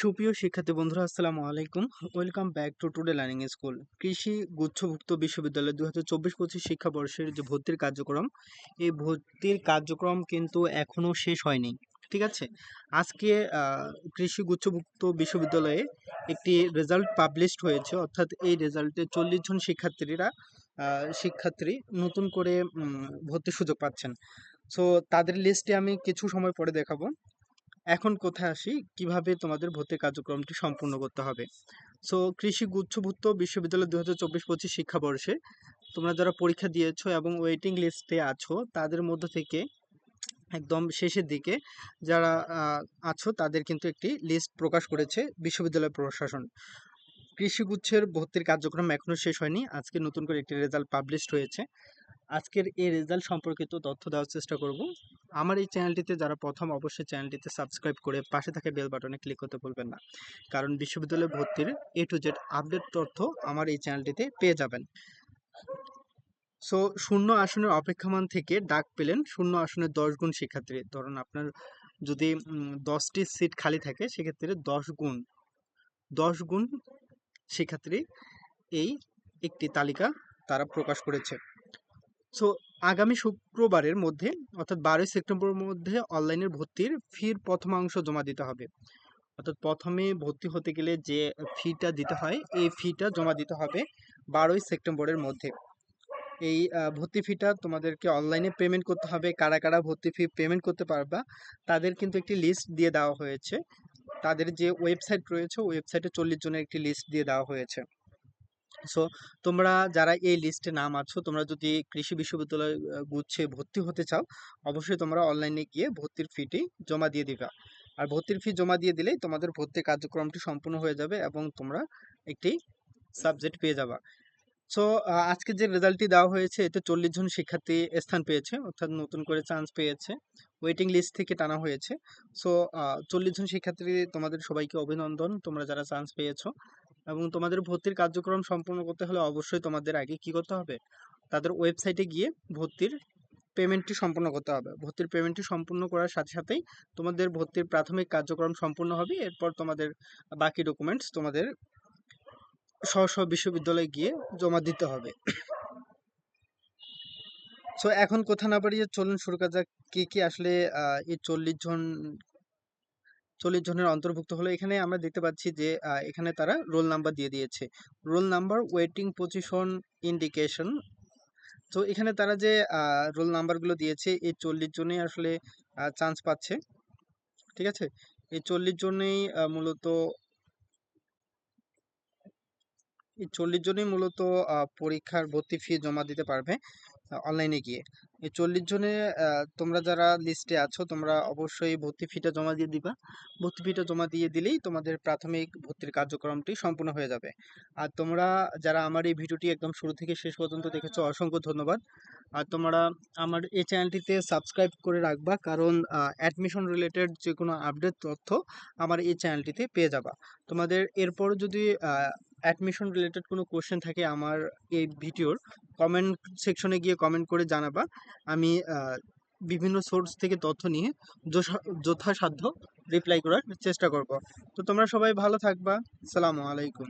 সুপ্রিয় শিক্ষার্থী বন্ধুরা, আসসালামু আলাইকুম। Welcome back to today learning school কৃষি গুচ্ছভুক্ত বিশ্ববিদ্যালয় দু হাজার চব্বিশ পঁচিশ শিক্ষাবর্ষের যে ভর্তির কার্যক্রম, এই ভর্তির কার্যক্রম কিন্তু এখনও শেষ হয়নি। ঠিক আছে? আজকে কৃষি গুচ্ছভুক্ত বিশ্ববিদ্যালয়ে একটি রেজাল্ট পাবলিশড হয়েছে। অর্থাৎ এই রেজাল্টে চল্লিশ জন শিক্ষার্থীরা শিক্ষার্থী নতুন করে ভর্তির সুযোগ পাচ্ছেন। সো তাদের লিস্টে আমি কিছু সময় পরে দেখাবো। এখন কোথায় আসি? কীভাবে তোমাদের ভর্তি কার্যক্রমটি সম্পূর্ণ করতে হবে? সো কৃষি গুচ্ছভুক্ত বিশ্ববিদ্যালয় দু হাজার চব্বিশ পঁচিশ শিক্ষাবর্ষে তোমরা যারা পরীক্ষা দিয়েছ এবং ওয়েটিং লিস্টে আছো, তাদের মধ্য থেকে একদম শেষের দিকে যারা আছো, তাদের কিন্তু একটি লিস্ট প্রকাশ করেছে বিশ্ববিদ্যালয় প্রশাসন। কৃষিগুচ্ছের ভর্তির কার্যক্রম এখনও শেষ হয়নি। আজকে নতুন করে একটি রেজাল্ট পাবলিশড হয়েছে। আজকের এই রেজাল্ট সম্পর্কিত তথ্য দেওয়ার চেষ্টা করব। আমার এই চ্যানেলটিতে যারা প্রথম, অবশ্যই চ্যানেলটিতে সাবস্ক্রাইব করে পাশে থাকা বেল বাটনে ক্লিক করতে বলবেন না। কারণ বিশ্ববিদ্যালয় ভর্তির এ টু জেড আপডেট তথ্য আমার এই চ্যানেলটিতে পেয়ে যাবেন। সো শূন্য আসনের অপেক্ষামান থেকে ডাক পেলেন শূন্য আসনের দশ গুণ শিক্ষার্থী ধরুন আপনার যদি দশটি সিট খালি থাকে, সেক্ষেত্রে দশ গুণ দশ গুণ শিক্ষার্থী এই একটি তালিকা তারা প্রকাশ করেছে। সো, আগামী শুক্রবারের মধ্যে, অর্থাৎ বারোই সেপ্টেম্বরের মধ্যে অনলাইনের ভর্তির ফির প্রথমাংশ জমা দিতে হবে। অর্থাৎ প্রথমে ভর্তি হতে গেলে যে ফিটা দিতে হয়, এই ফিটা জমা দিতে হবে বারোই সেপ্টেম্বরের মধ্যে। এই ভর্তি ফিটা তোমাদেরকে অনলাইনে পেমেন্ট করতে হবে, কারা কারা ভর্তি ফি পেমেন্ট করতে পারবা, তাদের কিন্তু একটি লিস্ট দিয়ে দেওয়া হয়েছে। তাদের যে ওয়েবসাইট রয়েছে ওয়েবসাইটে চল্লিশ জনের একটি লিস্ট দিয়ে দেওয়া হয়েছে। সো তোমরা যারা এই লিস্টে নাম আছো, তোমরা যদি কৃষি বিশ্ববিদ্যালয় গুচ্ছে ভর্তি হতে চাও, অবশ্যই তোমরা অনলাইনে গিয়ে ভর্তির ফিটি জমা দিয়ে দিবা। আর ভর্তির ফি জমা দিয়ে দিলেই তোমাদের ভর্তি কার্যক্রমটি সম্পূর্ণ হয়ে যাবে এবং তোমরা একটি সাবজেক্ট পেয়ে যাবা। সো আজকে যে রেজাল্টটি দেওয়া হয়েছে, এতে চল্লিশ জন শিক্ষার্থী স্থান পেয়েছে, অর্থাৎ নতুন করে চান্স পেয়েছে। ওয়েটিং লিস্ট থেকে টানা হয়েছে। সো চল্লিশ জন শিক্ষার্থী তোমাদের সবাইকে অভিনন্দন, তোমরা যারা চান্স পেয়েছ। এবং তোমাদের ভর্তির কার্যক্রম সম্পন্ন করতে হলে অবশ্যই তোমাদের আগে কি করতে হবে? তাদের ওয়েবসাইটে গিয়ে ভর্তির পেমেন্টটি সম্পূর্ণ করতে হবে। ভর্তির পেমেন্টটি সম্পূর্ণ করার সাথে সাথেই তোমাদের ভর্তির প্রাথমিক কার্যক্রম সম্পূর্ণ হবে। এরপর তোমাদের বাকি ডকুমেন্টস তোমাদের স্ব স্ব বিশ্ববিদ্যালয়ে গিয়ে জমা দিতে হবে। সো এখন কোথা না বাড়িয়ে চলুন, শুরু করা যাক। কি কি আসলে এই চল্লিশ জন চল্লিশ জনের অন্তর্ভুক্ত হলো। এখানে আমরা দেখতে পাচ্ছি যে এখানে তারা রোল নাম্বার দিয়ে দিয়েছে। Roll number, waiting position, indication. তো এখানে তারা যে রোল নাম্বারগুলো দিয়েছে, এই চল্লিশ জনেই আসলে চান্স পাচ্ছে। ঠিক আছে? এই চল্লিশ জনেই মূলত এই চল্লিশ জনই মূলত পরীক্ষার ভর্তি ফি জমা দিতে পারবে অনলাইনে গিয়ে। এই চল্লিশ জনে তোমরা যারা লিস্টে আছো, তোমরা অবশ্যই ভর্তি ফিটা জমা দিয়ে দিবা। ভর্তি ফিটা জমা দিয়ে দিলেই তোমাদের প্রাথমিক ভর্তির কার্যক্রমটি সম্পূর্ণ হয়ে যাবে। আর তোমরা যারা আমার এই ভিডিওটি একদম শুরু থেকে শেষ পর্যন্ত দেখেছ, অসংখ্য ধন্যবাদ। আর তোমরা আমার এই চ্যানেলটিতে সাবস্ক্রাইব করে রাখবা, কারণ অ্যাডমিশন রিলেটেড যে কোনো আপডেট তথ্য আমার এই চ্যানেলটিতে পেয়ে যাবা। তোমাদের এরপর যদি অ্যাডমিশন রিলেটেড কোনো কোশ্চেন থাকে আমার এই ভিডিওর কমেন্ট সেকশনে গিয়ে কমেন্ট করে জানাবা। আমি বিভিন্ন সোর্স থেকে তথ্য নিয়ে যথাসাধ্য রিপ্লাই করার চেষ্টা করব। তো তোমরা সবাই ভালো থাকবা। সালামু আলাইকুম।